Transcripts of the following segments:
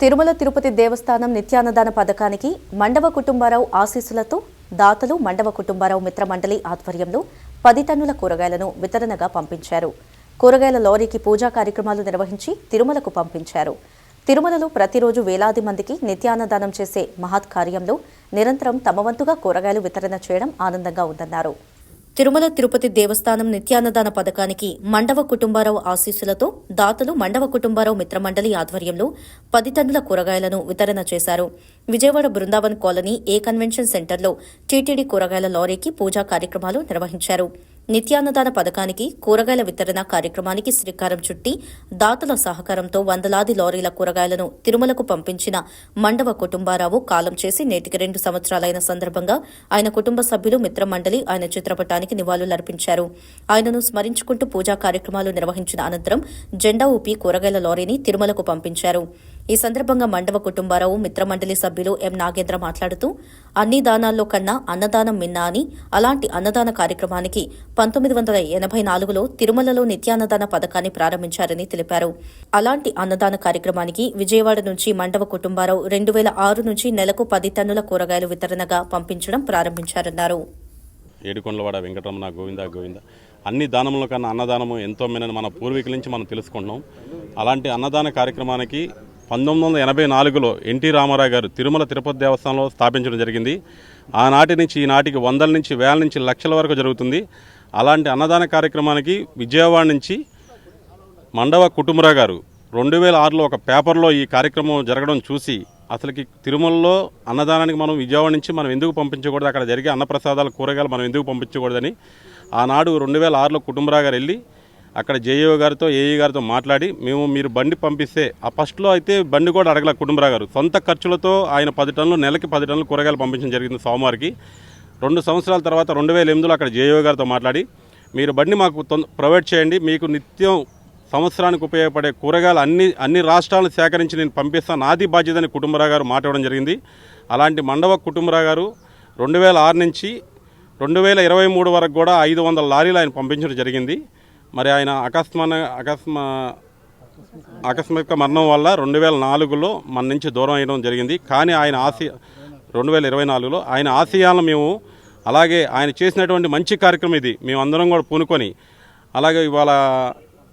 తిరుమల తిరుపతి దేవస్థానం నిత్యాన్నదాన పథకానికి మండవ కుటుంబారావు ఆశీస్సులతో దాతలు మండవ కుటుంబారావు మిత్రమండలి ఆధ్వర్యంలో పది టన్నుల కూరగాయలను వితరణగా పంపించారు. కూరగాయల లారీకి పూజా కార్యక్రమాలు నిర్వహించి తిరుమలకు పంపించారు. తిరుమలలో ప్రతిరోజు వేలాది మందికి నిత్యాన్నదానం చేసే మహత్ కార్యంలో నిరంతరం తమ వంతుగా కూరగాయలు వితరణ చేయడం ఆనందంగా ఉందన్నారు. తిరుమల తిరుపతి దేవస్థానం నిత్యాన్నదాన పథకానికి మండవ కుటుంబారావు ఆశీస్సులతో దాతలు మండవ కుటుంబారావు మిత్రమండలి ఆధ్వర్యంలో పది టన్నుల కూరగాయలను వితరణ చేశారు. Vijayawada Brindavan colony A convention సెంటర్లో టీటీడీ కూరగాయల లారీకి పూజా కార్యక్రమాలు నిర్వహించారు. నిత్యాన్నదాన పథకానికి కూరగాయల వితరణ కార్యక్రమానికి శ్రీకారం చుట్టి దాతల సహకారంతో వందలాది లారీల కూరగాయలను తిరుమలకు పంపించిన మండవ కుటుంబారావు కాలం చేసి నేటికి రెండు సంవత్సరాలైన సందర్భంగా ఆయన కుటుంబ సభ్యులు మిత్రమండలి ఆయన చిత్రపటానికి నివాళులర్పించారు. ఆయనను స్మరించుకుంటూ పూజా కార్యక్రమాలు నిర్వహించిన అనంతరం జెండా ఊపి కూరగాయల లారీని తిరుమలకు పంపించారు. ఈ సందర్భంగా మండవ కుటుంబారావు మిత్రమండలి సభ్యులు ఎం. నాగేంద్ర మాట్లాడుతూ అన్ని దానాల్లో కన్నా అన్నదానం మిన్నా అని అలాంటి అన్నదాన కార్యక్రమానికి పంతొమ్మిది వందల ఎనభై నాలుగులో తిరుమలలో నిత్యాన్నదాన పథకాన్ని ప్రారంభించారని తెలిపారు. అలాంటి అన్నదాన కార్యక్రమానికి విజయవాడ నుంచి మండవ కుటుంబారావు రెండు వేల ఆరు నుంచి నెలకు పది టన్నుల కూరగాయలు వితరణగా పంపించడం ప్రారంభించారన్నారు. ఏడుకొండలవాడ వెంకటరమణ గోవింద గోవింద. అన్ని దానముల కన్నా అన్నదానము ఎంతో మేనని మన పూర్వీకుల నుంచి మనం తెలుసుకుంటున్నాం అలాంటి అన్నదాన కార్యక్రమానికి పంతొమ్మిది వందల ఎనభై నాలుగులో ఎన్టీ రామారావు గారు తిరుమల తిరుపతి దేవస్థానంలో స్థాపించడం జరిగింది. ఆనాటి నుంచి ఈనాటికి వందల నుంచి వేల నుంచి లక్షల వరకు జరుగుతుంది. అలాంటి అన్నదాన కార్యక్రమానికి విజయవాడ నుంచి మండవ కుటుంబరావు గారు రెండు వేల ఆరులో ఒక పేపర్లో ఈ కార్యక్రమం జరగడం చూసి అసలుకి తిరుమలలో అన్నదానానికి మనం విజయవాడ నుంచి మనం ఎందుకు పంపించకూడదు? అక్కడ జరిగే అన్నప్రసాదాల కూరగాయలు మనం ఎందుకు పంపించకూడదని ఆనాడు రెండు వేల ఆరులో కుటుంబరావు గారు వెళ్ళి అక్కడ జేఈఓ గారితో ఏఈ గారితో మాట్లాడి మేము మీరు బండి పంపిస్తే ఆ ఫస్ట్లో అయితే బండి కూడా అడగల కుటుంబరావు గారు. సొంత ఖర్చులతో ఆయన పది టన్నులు నెలకి పది టన్నులు కూరగాయలు పంపించడం జరిగింది సోమవారికి. రెండు సంవత్సరాల తర్వాత రెండు వేల ఎనిమిదిలో అక్కడ జేఈఓ గారితో మాట్లాడి మీరు బండి మాకు ప్రొవైడ్ చేయండి మీకు నిత్యం సంవత్సరానికి ఉపయోగపడే కూరగాయలు అన్ని అన్ని రాష్ట్రాలను సేకరించి నేను పంపిస్తాను నాది బాధ్యతని కుటుంబరావు గారు మాట్లాడడం జరిగింది. అలాంటి మండవ కుటుంబరావు గారు రెండు వేల ఆరు నుంచి రెండు వేల ఇరవై మూడు వరకు కూడా ఐదు వందల లారీలు ఆయన పంపించడం జరిగింది. మరి ఆయన అకస్మాన అకస్మా ఆకస్మిక మరణం వల్ల రెండు వేల నాలుగులో మన నుంచి దూరం అయ్యడం జరిగింది. కానీ ఆయన ఆశయ రెండు వేల ఇరవై నాలుగులో ఆయన ఆశయాలను మేము అలాగే ఆయన చేసినటువంటి మంచి కార్యక్రమం ఇది. మేము అందరం కూడా పూనుకొని అలాగే ఇవాళ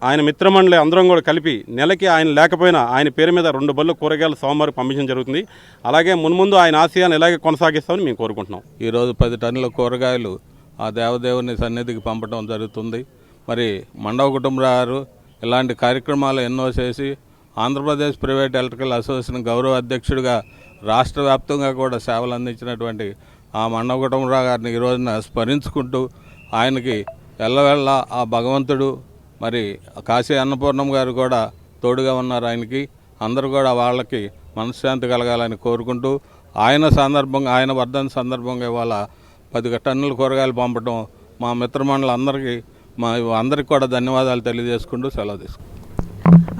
ఆయన మిత్రమండలి అందరం కూడా కలిపి నెలకి ఆయన లేకపోయినా ఆయన పేరు మీద రెండు బళ్ళు కూరగాయలు సోమవారం పంపించడం జరుగుతుంది. అలాగే మున్ముందు ఆయన ఆశయాన్ని ఇలాగే కొనసాగిస్తామని మేము కోరుకుంటున్నాం. ఈరోజు పది టన్నుల కూరగాయలు ఆ దేవదేవుని సన్నిధికి పంపడం జరుగుతుంది. మరి మండవ కుటుంబరారు ఇలాంటి కార్యక్రమాలు ఎన్నో చేసి ఆంధ్రప్రదేశ్ ప్రైవేట్ ఎలక్ట్రికల్ అసోసియేషన్ గౌరవ అధ్యక్షుడిగా రాష్ట్ర వ్యాప్తంగా కూడా సేవలు అందించినటువంటి ఆ మండవ కుటుంబరావు గారిని ఈ రోజున స్మరించుకుంటూ ఆయనకి ఎల్లవెళ్ళ ఆ భగవంతుడు మరి కాశీ అన్నపూర్ణం గారు కూడా తోడుగా ఉన్నారు ఆయనకి. అందరూ కూడా వాళ్ళకి మనశ్శాంతి కలగాలని కోరుకుంటూ ఆయన సందర్భంగా ఆయన వర్ధన సందర్భంగా ఇవాళ పది టన్నుల కూరగాయలు పంపడం మా మిత్రమండలందరికీ మా అందరికి కూడా ధన్యవాదాలు తెలియజేసుకుంటూ సెలవు తీసుకుంటాం.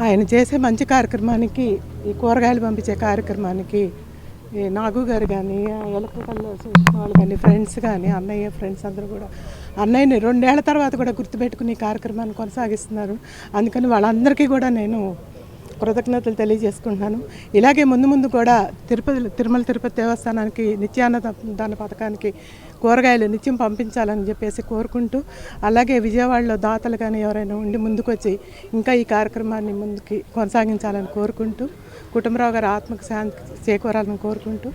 ఆయన చేసే మంచి కార్యక్రమానికి ఈ కూరగాయలు పంపించే కార్యక్రమానికి ఈ నాగు గారు కానీ ఎలక్ట్రికల్ వాళ్ళు కానీ ఫ్రెండ్స్ కానీ అన్నయ్య ఫ్రెండ్స్ అందరూ కూడా అన్నయ్యని రెండేళ్ళ తర్వాత కూడా గుర్తుపెట్టుకుని కార్యక్రమాన్ని కొనసాగిస్తున్నారు. అందుకని వాళ్ళందరికీ కూడా నేను కృతజ్ఞతలు తెలియజేసుకుంటున్నాను. ఇలాగే ముందు ముందు కూడా తిరుపతి తిరుమల తిరుపతి దేవస్థానానికి నిత్యాన్నదాన పథకానికి కూరగాయలు నిత్యం పంపించాలని చెప్పేసి కోరుకుంటూ అలాగే విజయవాడలో దాతలు కానీ ఎవరైనా ఉండి ముందుకొచ్చి ఇంకా ఈ కార్యక్రమాన్ని ముందుకి కొనసాగించాలని కోరుకుంటూ కుటుంబరావు గారి ఆత్మకు శాంతి చేకూరాలని కోరుకుంటూ